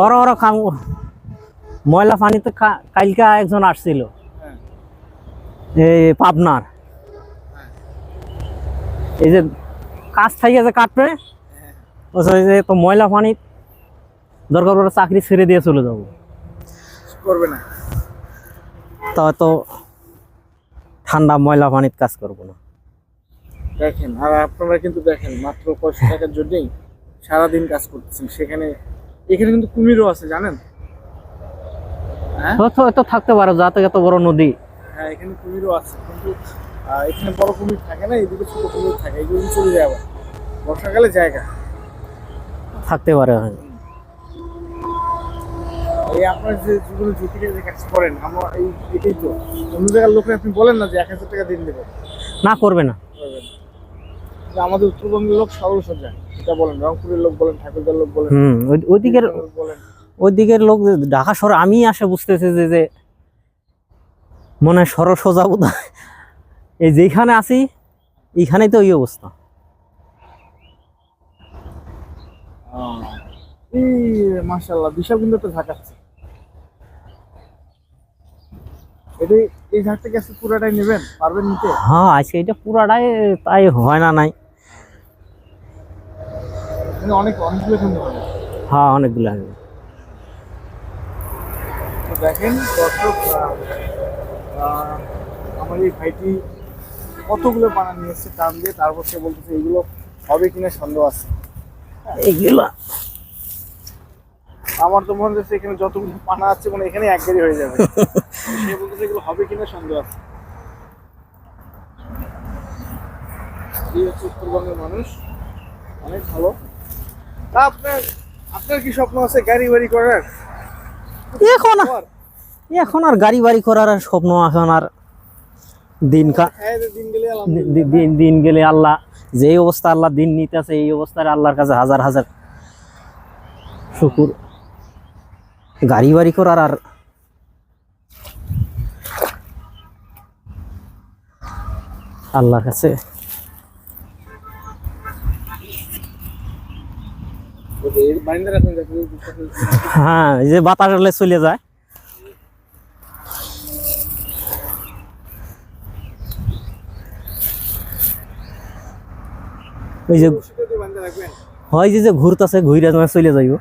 ওরা ওরা খাম ময়লা পানিতে কালকা একজন আসছিল। এই পাবনার। এই যে কাজ থেকে যে কাটবে যে তো ময়লা পানি দরকার পড়ে চাকরি ছেড়ে দিয়ে চলে যাব। করবে না। তা তো ঠান্ডা ময়লা পানির কাজ করব না। দেখেন আর আপনারা কিন্তু দেখেন মাত্র পয়সা টাকার জন্যই সারাদিন কাজ করতেছেন সেখানে এখানে কিন্তু কুমিরও আছে জানেন? হ্যাঁ? তো তো- তো থাকতে পারে যাতে এত বড় নদী। হ্যাঁ এখানে কুমিরও আছে কিন্তু এখানে বড় কুমির থাকে না এদিকে ছোট কুমির থাকে এগুলো চলে যায় আবার। বর্ষাকালে জায়গা। থাকতে পারে এই আপনার যে জীবনে কাজ করেন আমরা এই এটাই তো। অন্য জায়গার লোকে আপনি বলেন না যে এক হাজার টাকা দিন দেবেন। না করবে না। আমাদের উত্তরবঙ্গের লোক সরল সোজা এটা বলেন রংপুরের লোক বলেন ঠাকুরদার লোক বলেন হুম ওই- ওইদিকের লোক বলেন। ওই দিকের লোক যে ঢাকা শহরে আমি আসে বুঝতেছে যে যে মনে হয় সরল সোজা বোধ এই যেখানে আছি এইখানেই তো ওই অবস্থা। মাশাল্লাহ বিশাল কিন্তু একটা এই পুরাটাই নেবেন? পারবেন নিতে? হ্যাঁ আজকে এটা পুরাটাই তাই হয় না নাই। অনেক অনেকগুলো হ্যাঁ অনেকগুলো দেখেন দর্শক আমার এই ভাইটি কতগুলো পানা নিয়ে এসছে টান দিয়ে তারপর সে বলতেছে এগুলো হবে কিনা সন্দেহ আছে? এইগুলা আমার তো মনে হচ্ছে এখানে যতগুলো পানা আছে মানে এখানে এক গাড়ি হয়ে যাবে। সে বলতেছে এগুলো হবে কিনা সন্দেহ আছে? এই হচ্ছে উত্তরবঙ্গের মানুষ অনেক ভালো। আপনার আপনার কি স্বপ্ন আছে গাড়ি বাড়ি করার? এখন এখন আর গাড়ি বাড়ি করার আর স্বপ্ন এখন আর। দিন হ্যাঁ দিন দিন দিন গেলে আল্লাহ যে অবস্থা আল্লাহ দিন নিতেছে এই অবস্থায় আল্লাহর কাছে হাজার হাজার শুকুর। গাড়ি বাড়ি করার আর আল্লাহর কাছে এই বারিন্দা রাখুন দেখুন হ্যাঁ এই যে বাতাস হলে চলে যায়। ওই যে হয় যে ঘুরতেছে ঘুরে চলে যাইব।